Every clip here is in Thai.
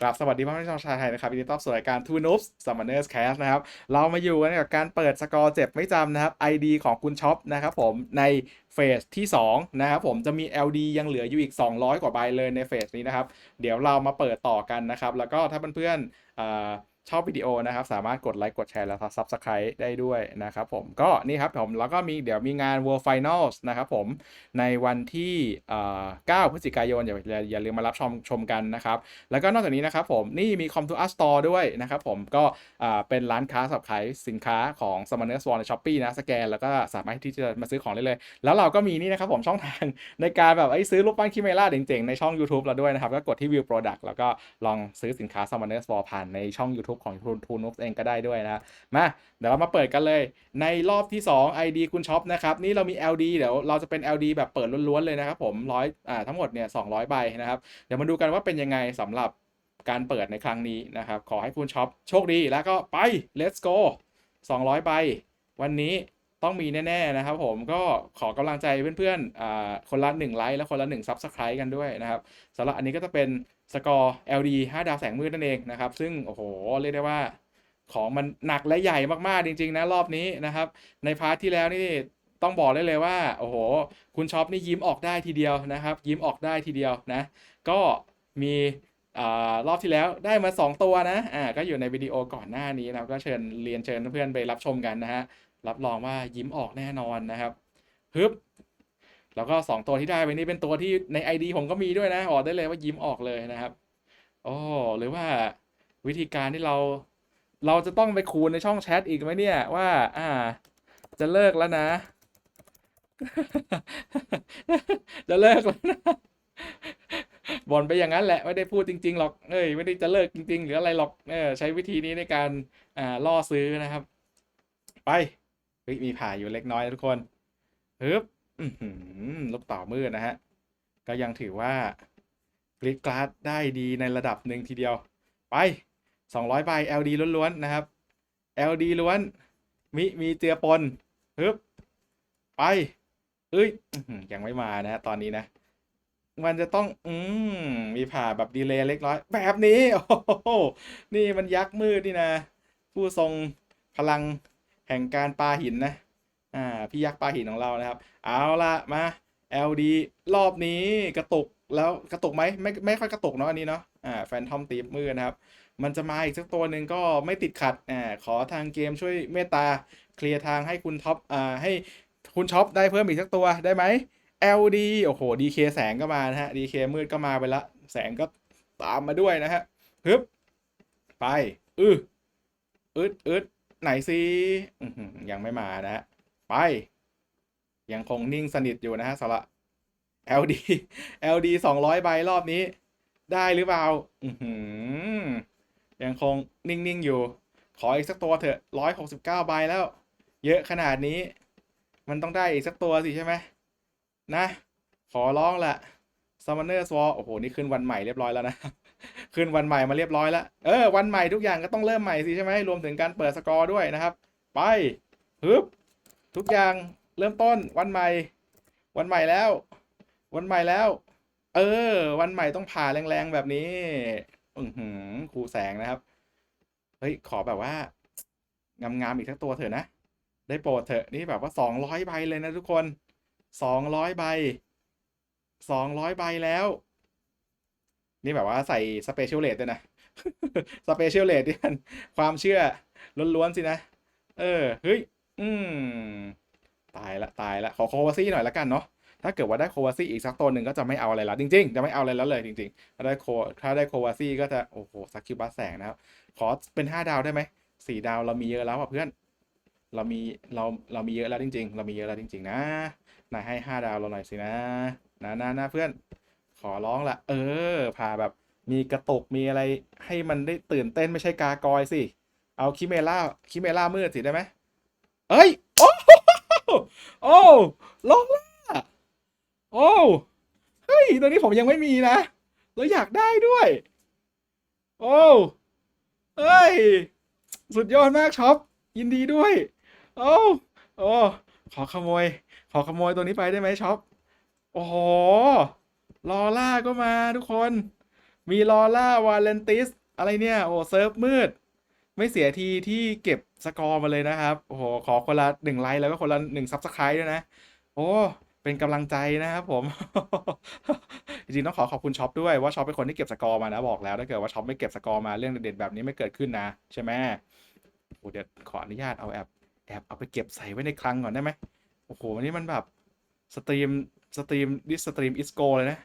กราบสวัสดีพ่อแม่ชาวชาไทยนะครับยินดีต้อนรับสู่รายการ Two Noobs Summoners Cast นะครับ เรามาอยู่กันกับการเปิดสกอร์เจ็บไม่จำนะครับ ID ของคุณช็อปนะครับผมในเฟสที่2นะครับผมจะมี LD ยังเหลืออยู่อีก 200 กว่าใบเลยในเฟสนี้นะครับ เดี๋ยวเรามาเปิดต่อกันนะครับ แล้วก็ถ้าเพื่อนๆอ่า ชอบวิดีโอนะครับ สามารถกดไลค์กดแชร์แล้วก็ Subscribe ได้ด้วยนะครับผมก็นี่ครับผมแล้วก็มีเดี๋ยวมีงาน World Finals นะครับผมในวันที่อ่า9พฤศจิกายน อย่าอย่าลืมมารับชมชมกันนะครับ แล้วก็นอกจากนี้นะครับผมนี่มี Com to Us Store ด้วยนะครับผมก็อ่าเป็นร้านค้าสับขายสินค้าของ Summoner Swan ใน Shopee นะสแกนแล้วก็สามารถที่จะมาซื้อของได้เลย แล้วเราก็มีนี่นะครับผมช่องทางในการแบบไอ้ซื้อรูปปั้นคิเมล่าเจ๋งๆในช่อง YouTube เราด้วยนะครับก็กดที่ View Product แล้วก็ลองซื้อสินค้า Summoner Swan ผ่านในช่อง YouTube ของทูนทูนุกเองก็ได้ด้วยนะมาเดี๋ยวเรามาเปิดกันเลย ในรอบที่ 2 ID คุณช็อปนะครับนี่เรามี LD เดี๋ยวเราจะเป็น LD แบบเปิดล้วนๆเลยนะครับผมร้อยอ่าทั้งหมดเนี่ยสองใบนะครับเดี๋ยวมาดูกันว่าเป็นยังไงสำหรับการเปิดในครั้งนี้นะครับ ขอให้คุณช็อปโชคดีแล้วก็ไป let's go 200 ใบ วันนี้ ต้องมีแน่ๆนะครับผมก็ขอกำลังใจเพื่อนๆคนละ1ไลค์และคนละ1 Subscribe กันด้วยนะครับสำหรับอันนี้ก็จะเป็นสกอร์ LD 5 ดาวแสงมืดนั่นเองนะครับ ซึ่งโอ้โหเรียกได้ว่าของมันหนักและใหญ่มากๆจริงๆนะรอบนี้นะครับ ในพาร์ทที่แล้วนี่ต้องบอกได้เลยว่าโอ้โห คุณช็อปนี่ยิ้มออกได้ทีเดียวนะครับ ยิ้มออกได้ทีเดียวนะ ก็มีอรอบที่แล้วได้มา 2 ตัวนะอ่าก็อยู่ในวิดีโอก่อนหน้านี้นะครับก็เชิญเรียนเชิญเพื่อนไปรับชมกันนะฮะ รับรองว่ายิ้มออกแน่นอนนะครับฮึบแล้วก็2ตัวที่ได้ไปนี่เป็นตัวที่ใน ID ผมก็มีด้วยนะบอกได้เลยว่ายิ้มออกเลยนะครับโอ้หรือว่าวิธีการที่เราเราจะต้องไปคูณในช่องแชทอีกไหมเนี่ยว่า อ่า จะเลิกแล้วนะ จะเลิกแล้วนะบ่นไปอย่างนั้นแหละไม่ได้พูดจริง ๆ หรอกเอ้ยไม่ได้จะเลิกจริง ๆ หรืออะไรหรอกเออใช้วิธีนี้ในการอ่าล่อซื้อนะครับ ไป เฮ้ยมีผ่าอยู่เล็กน้อยทุกคนฮึบลูกต่อมืดนะฮะ ก็ยังถือว่ากริดกราดได้ดีในระดับหนึ่งทีเดียว ไป 200ใบ LD ล้วนๆนะครับ LD ล้วนมีมีเจือปนฮึบไป เอ้ยยังไม่มานะฮะตอนนี้นะ มันจะต้อง อืมมีผ่าแบบดีเลย์เล็กน้อย แบบนี้ โอ้โหนี่มันยักษ์มืดนี่นะ ผู้ทรงพลัง แห่งการปาหินนะ อ่า พี่ยักษ์ปาหินของเรานะครับ เอาละมา LD รอบนี้กระตุกแล้วกระตุกไหมไม่ไม่ค่อยกระตุกเนาะอันนี้เนาะ อ่า แฟนทอมตีมืดนะครับ มันจะมาอีกสักตัวหนึ่งก็ไม่ติดขัด อ่า ขอทางเกมช่วยเมตตาเคลียร์ทางให้คุณท็อป อ่า ให้คุณช็อปได้เพิ่มอีกสักตัวได้ไหม LD โอ้โห DK แสงก็มานะฮะ DK มืดก็มาไปละ แสงก็ตามมาด้วยนะฮะฮึบไป อืออึดอึด ไหนสิยังไม่มานะฮะไป ยังคงนิ่งสนิทอยู่นะฮะสำหรับ LD LD 200ใบรอบนี้ ได้หรือเปล่าอืยังคงนิ่งๆอยู่ ขออีกสักตัวเถอะ169ใบแล้ว เยอะขนาดนี้ มันต้องได้อีกสักตัวสิใช่ไหมนะ ขอร้องละ Summoner Sword โอ้โห นี่ขึ้นวันใหม่เรียบร้อยแล้วนะ ขึ้นวันใหม่มาเรียบร้อยแล้วเออวันใหม่ทุกอย่างก็ต้องเริ่มใหม่สิใช่ไหมรวมถึงการเปิดสกอร์ด้วยนะครับ ไปฮึบทุกอย่างเริ่มต้นวันใหม่ วันใหม่แล้ว วันใหม่แล้ว เออ วันใหม่ต้องผ่าแรงๆแบบนี้อือหือครูแสงนะครับเฮ้ยขอแบบว่างามๆอีกสักตัวเถอะนะ ได้โปรดเถอะนี่แบบว่า200ใบเลยนะทุกคน200ใบ200ใบแล้ว นี่แบบว่าใส่สเปเชียลเลดด้วยนะสเปเชียลเลดที่มันความเชื่อล้วนๆสินะ เออ เฮ้ย อืม ตายละตายละ ขอโควาซี่หน่อยละกันเนาะ ถ้าเกิดว่าได้โควาซี่อีกสักตัวหนึ่งก็จะไม่เอาอะไรแล้วจริง ๆ จะไม่เอาอะไรแล้วเลยจริงๆ ถ้าได้โคถ้าได้โควาซี่ก็จะ โอ้โหสักคิวบัสแสงนะครับ ขอเป็นห้าดาวได้ไหมสี่ดาวเรามีเยอะแล้วอะเพื่อน เรามีเราเรามีเยอะแล้วจริง ๆ เรามีเยอะแล้วจริง ๆ นะนายให้ห้าดาวเราหน่อยสินะนะนะนะเพื่อน อร้องละเออพาแบบมีกระตกมีอะไรให้มันได้ตื่นเต้นไม่ใช่กากอยสิ เอาคิเมล่าคิเมล่ามืดสิได้ไหมเอ้ย โอ้โหโอ้ลงล่ะโอ้เฮ้ยตัวนี้ผมยังไม่มีนะแล้วอยากได้ด้วย โอ้เฮ้ย สุดยอดมากช็อป ยินดีด้วย โอ้โอ้ขอขโมย ขอขโมยตัวนี้ไปได้ไหมช็อป โอ้โห ลอล่าก็มาทุกคน มีลอร่าวาเลนติส อะไรเนี่ย โอ้เซิร์ฟมืด ไม่เสียทีที่เก็บสกอร์มาเลยนะครับ โอ้โห ขอคนละหนึ่งไลค์แล้วก็คนละหนึ่งซับสไครต์ด้วยนะ โอ้เป็นกำลังใจนะครับผม จริงๆต้องขอขอบคุณช็อปด้วยว่าช็อปเป็นคนที่เก็บสกอร์มานะบอกแล้วถ้าเกิดว่าช็อปไม่เก็บสกอร์มาเรื่องเด็ดๆแบบนี้ไม่เกิดขึ้นนะ ใช่ไหมโอ้เดี๋ยวขออนุญาตเอาแอบแอบเอาไปเก็บใส่ไว้ในคลังก่อนได้ไหมโอ้โหวันนี้มันแบบสตรีมสตรีมดิสตรีมอิสโกเลยนะ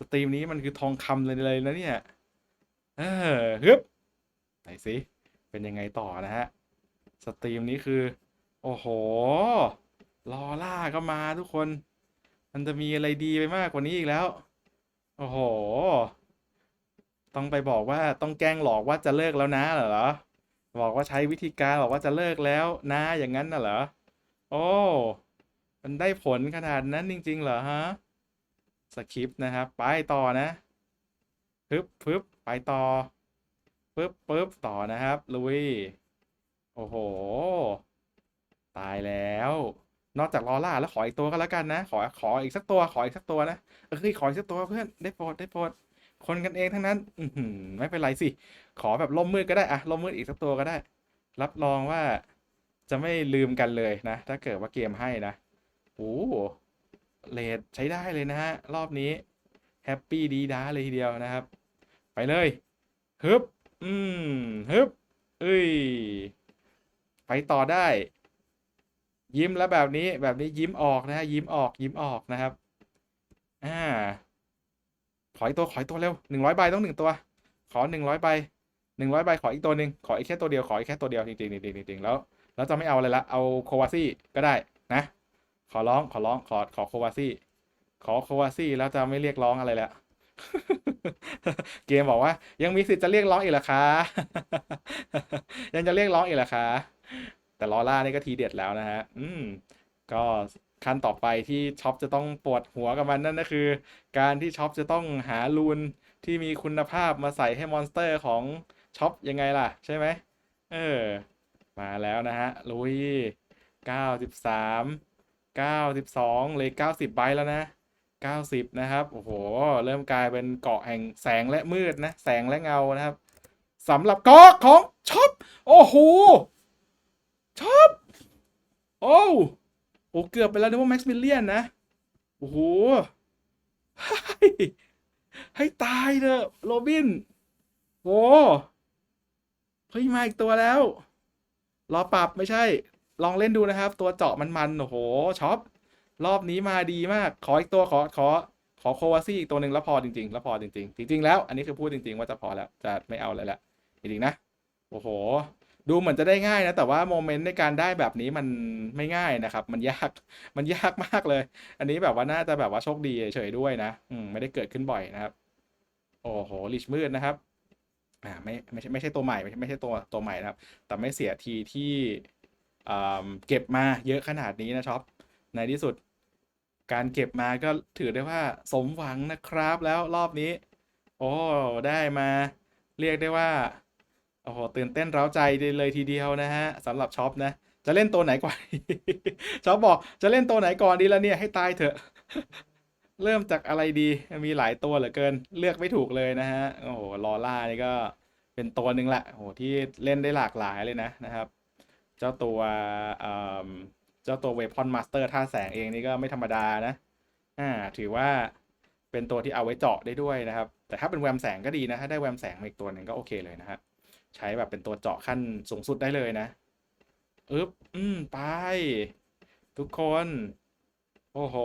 สตรีมนี้มันคือทองคำเลยเลยนะเนี่ยเออฮึบไหนสิเป็นยังไงต่อนะฮะสตรีมนี้คือ โอ้โหลอล่าก็มาทุกคน มันจะมีอะไรดีไปมากกว่านี้อีกแล้ว โอ้โห ต้องไปบอกว่าต้องแกล้งหลอกว่าจะเลิกแล้วนะเหรอบอกว่าใช้วิธีการบอกว่าจะเลิกแล้วนะอย่างนั้นน่ะเหรอ โอ้ มันได้ผลขนาดนั้นจริง ๆ เหรอฮะ สคริปต์นะครับ ไปต่อนะปึ๊บปึ๊บไปต่อปึ๊บปึ๊บต่อนะครับ ลุย โอ้โห ตายแล้ว นอกจากลอล่าแล้วขออีกตัวก็แล้วกันนะ ขอขออีกสักตัว ขออีกสักตัวนะเอ้ยขออีกสักตัวเพื่อน ได้โปรดได้โปรดคนกันเองทั้งนั้น อืไม่เป็นไรสิ ขอแบบล่มมืดก็ได้อะล่มมืดอีกสักตัวก็ได้ รับรองว่าจะไม่ลืมกันเลยนะ ถ้าเกิดว่าเกมให้นะ โอ้ เลดใช้ได้เลยนะฮะ รอบนี้แฮปปี้ดีด้าเลยทีเดียวนะครับ ไปเลยฮึบอืมฮึบเอ้ย ไปต่อได้ ยิ้มแล้วแบบนี้แบบนี้ยิ้มออกนะฮะยิ้มออกยิ้มออกนะครับ อ่า ขออีกตัวขออีกตัวเร็วหนึ่งร้อยใบต้องหนึ่งตัว ขอหนึ่งร้อยใบหนึ่งร้อยใบขออีกตัวหนึ่งขออีกแค่ตัวเดียวขออีกแค่ตัวเดียวจริงๆจริงๆจริงๆแล้วแล้วจะไม่เอาอะไรละเอาโควาซี่ก็ได้นะ ขอร้องขอร้องขอขอโควาซี่ ขอโควาซี่แล้วจะไม่เรียกร้องอะไรแล้วเกมบอกว่า ยังมีสิทธิ์จะเรียกร้องอีกหรอคะยังจะเรียกร้องอีกหรอคะแต่ลอล่านี่ก็ทีเด็ดแล้วนะฮะอืม ก็ขั้นต่อไปที่ช็อปจะต้องปวดหัวกับมันนั่นก็คือ การที่ช็อปจะต้องหารูนที่มีคุณภาพมาใส่ให้มอนสเตอร์ของช็อปยังไงล่ะ ใช่ไหมเออ มาแล้วนะฮะลุย93 92 เลย 90ใบแล้วนะ 90 นะครับ โอ้โห เริ่มกลายเป็นเกาะแห่งแสงและมืดนะ แสงและเงานะครับสำหรับเกาะของช็อป โอ้โห ช็อป โอ้โอ้เกือบไปแล้วนึกว่าแม็กซ์มิลเลียนนะ โอ้โหให้ให้ตายเถอะโรบิน โอ้เฮ้ยมาอีกตัวแล้ว รอปรับไม่ใช่ ลองเล่นดูนะครับ ตัวเจาะมันๆโอ้โหช็อปรอบนี้มาดีมาก ขออีกตัวขอขอขอโควาซี่อีกตัวหนึ่งแล้วพอจริงๆ แล้วพอจริงๆ จริง ๆ แล้วอันนี้คือพูดจริง ๆ ว่าจะพอแล้วจะไม่เอาอะไรละจริงๆนะโอ้โห ดูเหมือนจะได้ง่ายนะ แต่ว่าโมเมนต์ในการได้แบบนี้มันไม่ง่ายนะครับ มันยากมันยากมากเลย อันนี้แบบว่าน่าจะแบบว่าโชคดีเฉยๆด้วยนะอืมไม่ได้เกิดขึ้นบ่อยนะครับ โอ้โหลิชมืดนะครับอ่าไม่ไม่ใช่ไม่ใช่ตัวใหม่ไม่ใช่ไม่ใช่ตัวตัวใหม่นะครับ แต่ไม่เสียทีที่ เก็บมาเยอะขนาดนี้นะช็อปในที่สุด การเก็บมาก็ถือได้ว่าสมหวังนะครับแล้วรอบนี้ โอ้ได้มาเรียกได้ว่าโอ้โหตื่นเต้นเร้าใจเลยทีเดียวนะฮะสำหรับช็อปนะ จะเล่นตัวไหนก่อนช็อปบอกจะเล่นตัวไหนก่อนดีละเนี่ยให้ตายเถอะ เริ่มจากอะไรดีมีหลายตัวเหลือเกิน เลือกไม่ถูกเลยนะฮะโอ้โหลอล่านี่ก็เป็นตัวหนึ่งแหละโอ้โหที่เล่นได้หลากหลายเลยนะนะครับ เจ้าตัวเอ่อเจ้าตัวเวพอนมาสเตอร์ท่าแสงเองนี่ก็ไม่ธรรมดานะอ่าถือว่าเป็นตัวที่เอาไว้เจาะได้ด้วยนะครับ แต่ถ้าเป็นแวมแสงก็ดีนะ ถ้าได้แวมแสงอีกตัวหนึ่งก็โอเคเลยนะครับใช้แบบเป็นตัวเจาะขั้นสูงสุดได้เลยนะอึ๊บอืมไป ทุกคน โอ้โห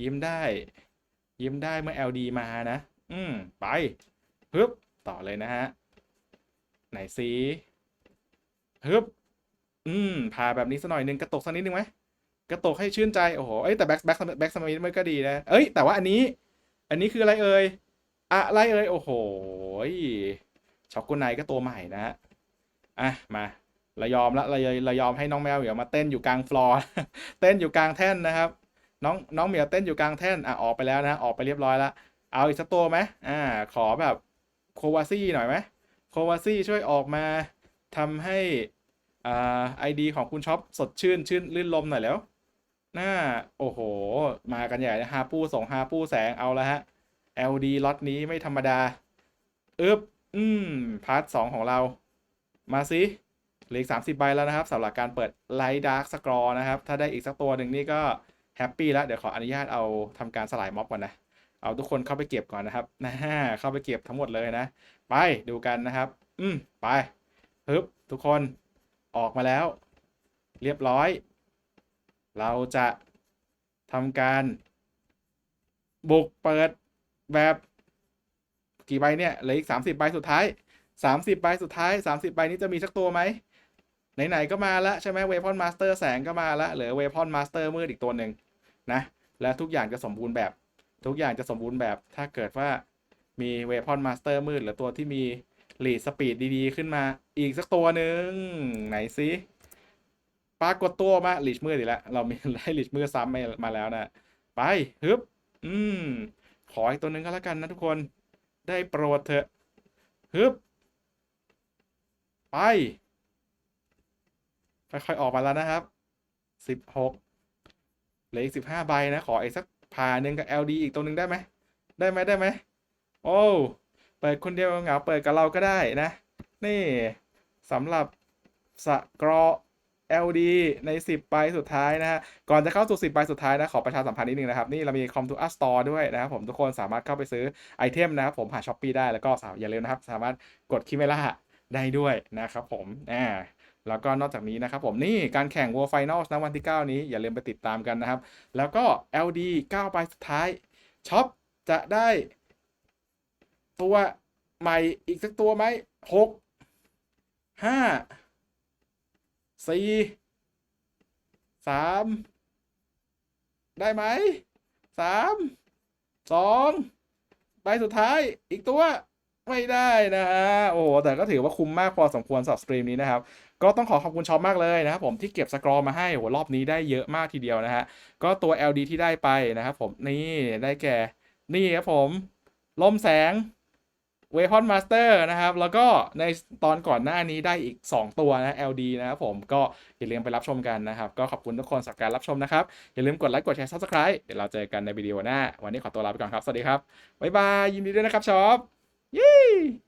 ยิ้มได้ ยิ้มได้เมื่อ LD มานะ อืมไปฮึบต่อเลยนะฮะ ไหนซี ฮึบอืมพาแบบนี้สักหน่อยหนึงกระตกสักนิดนึงไหมกระตกให้ชื่นใจโอ้โหเอ้ยแต่แบ็คแบ็คแบ็คสมิธมันก็ดีนะเอ้ยแต่ว่าอันนี้ อันนี้คืออะไรเอ่ยอะไรเอ่ยโอ้โหช็อกโกไนก็ตัวใหม่นะฮะอะมาเรายอมละเราเรายอมให้น้องแมวเหมียวมาเต้นอยู่กลางฟลอร์เต้นอยู่กลางแท่นนะครับ น้องน้องเหมียวเต้นอยู่กลางแท่นอะออกไปแล้วนะออกไปเรียบร้อยละเอาอีกสักตัวไหมอ่า ขอแบบโควาซี่หน่อยไหมโควาซี่ช่วยออกมา ทำให้อ่าไอดีของคุณช็อปสดชื่นชื่นลื่นลมหน่อยแล้วหน่าโอ้โห มากันใหญ่ฮาปูส่งฮาปูแสงเอาละฮะ LD ล็อตนี้ไม่ธรรมดาอึบอืม พาร์ทสองของเรา มาสิเหลืออีก30ใบแล้วนะครับสำหรับการเปิดไลท์ดาร์กสกรอนะครับ ถ้าได้อีกสักตัวหนึ่งนี่ก็แฮปปี้แล้ว เดี๋ยวขออนุญาตเอาทำการสลายม็อบก่อนนะ เอาทุกคนเข้าไปเก็บก่อนนะครับนะฮะเข้าไปเก็บทั้งหมดเลยนะ ไปดูกันนะครับ อืม ไป ฮึบทุกคนออกมาแล้ว เรียบร้อย เราจะทำการ บุกเปิดแบบกี่ใบเนี่ยเหลืออีก30ใบสุดท้าย30ใบสุดท้าย30ใบนี้จะมีสักตัวไหมไหนๆก็มาแล้วใช่ไหมเวพอนมาสเตอร์แสงก็มาแล้วเหลือเวพอนมาสเตอร์มืดอีกตัวหนึ่งนะ และทุกอย่างจะสมบูรณ์แบบ ทุกอย่างจะสมบูรณ์แบบ ถ้าเกิดว่ามีเวพอนมาสเตอร์มืดหรือตัวที่มี ลีดสปีดดีๆ ขึ้นมาอีกสักตัวหนึ่งไหนซิปรากฏตัวมาลีดมืดอีกแล้ว เรามีได้ลีดมืดซ้ำมามาแล้วนะ ไปฮึบ อืม ขออีกตัวหนึ่งก็แล้วกันนะทุกคน ได้โปรดเถอะฮึบ ไป ค่อยๆออกมาแล้วนะครับสิบหกเหลืออีกสิบห้าใบนะ ขออีกสักผ่าหนึ่งกับ LD อีกตัวหนึ่งได้ไหม ได้ไหมได้ไหม โอ้ เปิดคนเดียวเหงาเปิดกับเราก็ได้นะ นี่สำหรับสกรอ LD ใน 10ใบสุดท้ายนะฮะ ก่อนจะเข้าสู่ 10ใบสุดท้ายนะ ขอประชาสัมพันธ์นิดนึงนะครับ นี่เรามี Com to Us Store ด้วยนะครับผมทุกคนสามารถเข้าไปซื้อไอเทมนะครับผมผ่านช้อปปีได้แล้วก็สามอย่าลืมนะครับ สามารถกดคิเมล่าได้ด้วยนะครับผมอ่าแล้วก็นอกจากนี้นะครับผมนี่การแข่ง World Finals นะวันที่ 9 นี้อย่าลืมไปติดตามกันนะครับ แล้วก็ LD 9ใบสุดท้ายช็อปจะได้ ตัวใหม่อีกสักตัวไหมหกห้าสี่สามได้ไหมสามสองใบสุดท้ายอีกตัวไม่ได้นะฮะโอ้แต่ก็ถือว่าคุ้มมากพอสมควรสำหรับสตรีมนี้นะครับ ก็ต้องขอขอบคุณช็อปมากเลยนะครับผมที่เก็บสกรอมาให้โหรอบนี้ได้เยอะมากทีเดียวนะฮะ ก็ตัว LD ที่ได้ไปนะครับผมนี่ได้แก่ นี่ครับผมลมแสง เวพอนมาสเตอร์นะครับ แล้วก็ในตอนก่อนหน้านี้ได้อีก 2 ตัวนะ LD นะครับผมก็อย่าลืมไปรับชมกันนะครับ ก็ขอบคุณทุกคนสำหรับการรับชมนะครับ อย่าลืมกดไลค์กดแชร์ Subscribe เดี๋ยวเราเจอกันในวิดีโอหน้า วันนี้ขอตัวลาไปก่อนครับ สวัสดีครับ บ๊ายบาย ยินดีด้วยนะครับช็อปยี่